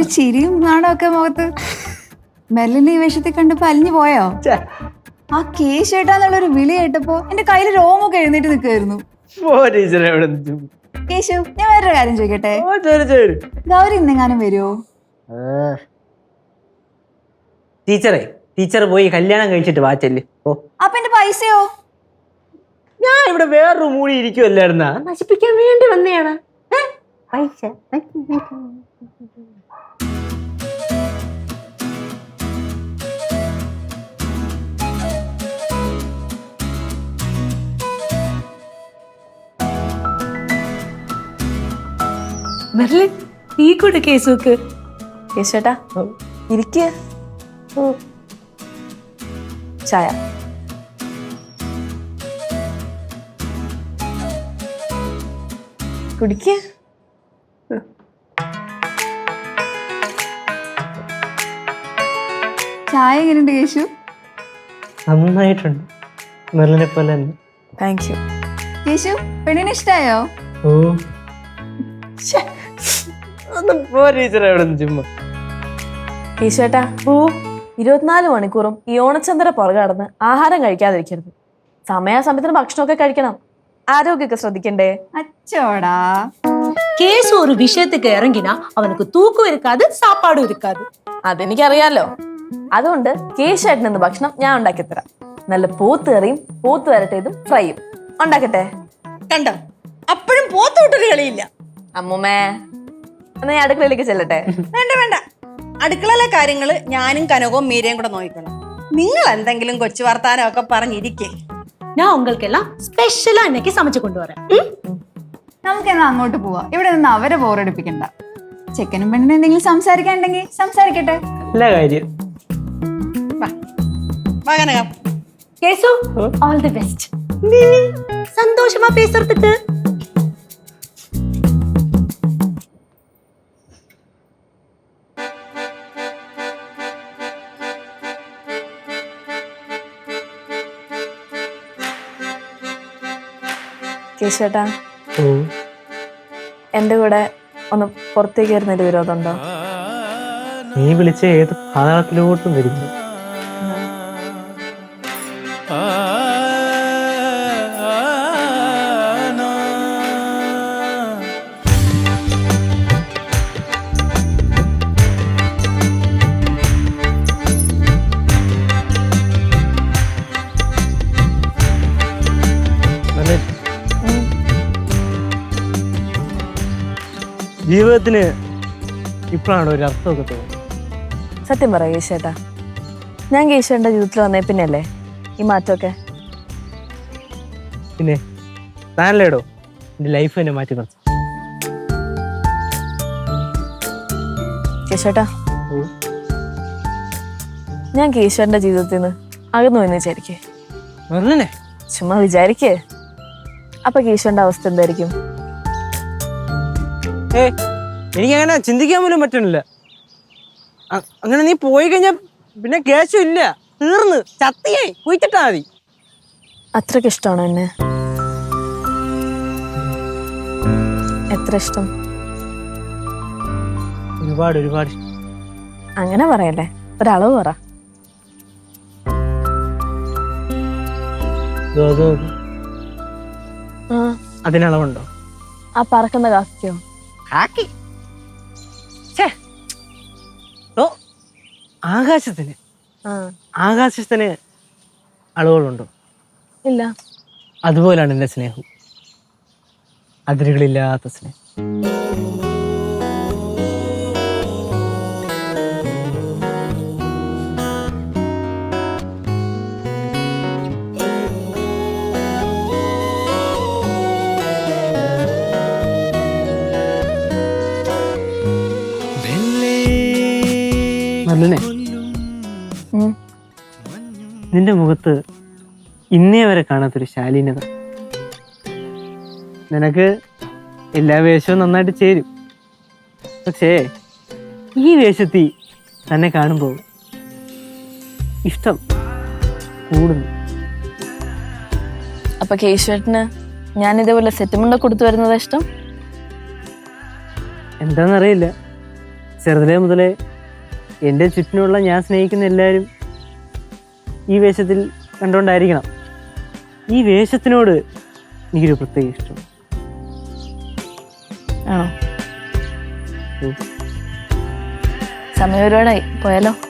ഒരു ചിരിയും നാണമൊക്കെ മുഖത്ത്. മെല്ലിനെ ഈ വേഷത്തിൽ കണ്ടപ്പോ അലിഞ്ഞു പോയോ? ആ കേശു ഒരു വിളി കേട്ടപ്പോ എന്റെ കയ്യിൽ രോമൊക്കെ എഴുന്നേറ്റ് നിൽക്കുമായിരുന്നു? കേശു ഞാൻ വേറൊരു കാര്യം ചോദിക്കട്ടെ? ഗൗരി ഇന്നെങ്ങാനും വരുമോ ടീച്ചറെ ടീച്ചർ പോയി കല്യാണം കഴിച്ചിട്ട് വാച്ചല്ലേ ഓ അപ്പൊ എന്റെ പൈസയോ? ഞാൻ ഇവിടെ വേറൊരു മൂടി ഇരിക്കുമല്ലായിരുന്ന നശിപ്പിക്കാൻ വേണ്ടി വന്നെയാണ് പൈസ. മെർലിൻ ടീ കൂടെ കേസുക്ക് കേശേട്ടാ ഇരിക്കുക ചായ. കുടിക്കുക ചായ എങ്ങനെയുണ്ട് കേശു നന്നായിട്ടുണ്ട്. മെർലിനെ പോലെ തന്നെ. താങ്ക് യു കേശു പെണ്ണിനെ ഇഷ്ടായോ? ഓ. പോ ടീച്ചറെ എവിടെ നിന്ന് ചുമ്മാ കേശുവേട്ടാ ഓ ഇരുപത്തിനാല് മണിക്കൂറും ഈ ഓണച്ചന്ദ്ര പുറകെ നടന്ന് ആഹാരം കഴിക്കാതിരിക്കരുത് സമയാസമയത്തിന് ഭക്ഷണമൊക്കെ കഴിക്കണം ആരോഗ്യമൊക്കെ ശ്രദ്ധിക്കണ്ടേ അച്ചോടാ கேசு ஒரு விஷயத்துக்கு இறங்கினா அவனுக்கு தூக்கம் இருக்காது சாப்பாடும் இருக்காது അതെനിക്കറിയാലോ അതുകൊണ്ട് കേശുവേട്ടൻ ഇന്ന് ഭക്ഷണം ഞാൻ ഉണ്ടാക്കി തരാം നല്ല പോത്തുകറിയും പോത്ത് വരട്ടേതും ഫ്രൈയും ഉണ്ടാക്കട്ടെ കണ്ടോ അപ്പോഴും പോത്തോട്ടൊരു കളിയില്ല അമ്മൂമ്മേ എന്നാ ഞാൻ അടുക്കളയിലേക്ക് ചെല്ലട്ടെ വേണ്ട വേണ്ട അടുക്കളയിലെ കാര്യങ്ങള് ഞാനും കനകവും മീരയും കൂടെ നോക്കണം നിങ്ങൾ എന്തെങ്കിലും കൊച്ചു വർത്താനം ഒക്കെ പറഞ്ഞിരിക്കേ நான் உங்களுக்கு எல்லாம் ஸ்பெஷலா இன்னைக்கு சமைச்சு கொண்டு வரேன் ம்? നമുക്ക് എന്നാ അങ്ങോട്ട് പോവാം ഇവിടെ നിന്ന് അവരെ ബോറടിപ്പിക്കണ്ട ചെക്കനും പെണ്ണിനും എന്തെങ്കിലും സംസാരിക്കാനുണ്ടെങ്കിൽ സംസാരിക്കട്ടെ നല്ല കാര്യം വാ Kanakam Keshu all the best சந்தோஷமா பேசுறதுக்கு കേശുവേട്ടാ എന്റെ കൂടെ ഒന്ന് പുറത്തേക്ക് വരുന്നൊരു വിരോധമുണ്ടോ? നീ വിളിച്ച ഏത് പാതാളത്തിലോട്ടും വരുന്നു. ജീവിതത്തിന് ഇപ്പോഴാണ് ഒരു അർത്ഥമൊക്കെ തോന്നുന്നത്. സത്യം പറ കേശേട്ടാ ഞാൻ കേശുവേട്ടന്റെ ജീവിതത്തിൽ വന്നേ പിന്നെയല്ലേ? ഈ മാറ്റമൊക്കെ? പിന്നെ താനല്ലേടോ എന്റെ ലൈഫ് തന്നെ മാറ്റി നിർത്തി. കേശേട്ടാ ഞാൻ കേശുവേട്ടന്റെ ജീവിതത്തിൽ നിന്ന് അകന്നു എന്ന് വിചാരിക്കേ. ചുമ്മാ വിചാരിക്കേ. അപ്പൊ കേശുവിന്റെ അവസ്ഥ എന്തായിരിക്കും? ഏ എനിക്ക് അങ്ങനെ ചിന്തിക്കാൻ പോലും പറ്റണില്ല അങ്ങനെ നീ പോയി കഴിഞ്ഞാൽ പിന്നെ കേശം ഇല്ല. തീർന്ന്. ചത്തിയേ. കുയിച്ചിട്ടാ മതി. അത്രയ്ക്ക് ഇഷ്ടമാണോ എന്നെ? എത്ര ഇഷ്ടം? ഒരുപാട് ഒരുപാട്. അങ്ങനെ പറയല്ലേ. ഒരളവ് പറ. അതിനളവുണ്ടോ? ആ പറക്കുന്ന കാക്കയോ? ഹാക്കി. ഓ ആകാശത്തിന്. ആകാശത്തിന് അളവുകളുണ്ടോ? ഇല്ല. അതുപോലാണ് എന്റെ സ്നേഹം. അതിരുകളില്ലാത്ത സ്നേഹം. നല്ലനെ നിന്റെ മുഖത്ത് ഇന്നേ വരെ കാണാത്തൊരു ശാലീനത. നിനക്ക് എല്ലാ വേഷവും നന്നായിട്ട് ചേരും. പക്ഷേ ഈ വേഷത്തിൽ തന്നെ കാണുമ്പോൾ ഇഷ്ടം കൂടുന്നു. അപ്പൊ കേശുവേട്ടന് ഞാൻ ഇതേപോലെ സെറ്റുമുണ്ട കൊടുത്തു വരുന്നത് ഇഷ്ടം? എന്താണെന്നറിയില്ല ചെറുതിലേ മുതലേ എന്റെ ചുറ്റിനുള്ള ഞാൻ സ്നേഹിക്കുന്ന എല്ലാവരും ഈ വേഷത്തിൽ കണ്ടുകൊണ്ടായിരിക്കണം. ഈ വേഷത്തിനോട് എനിക്കൊരു പ്രത്യേക ഇഷ്ടം. ആണോ? സമയപരിപാടായി സമയം ഒരുപാടായി. പോയാലോ?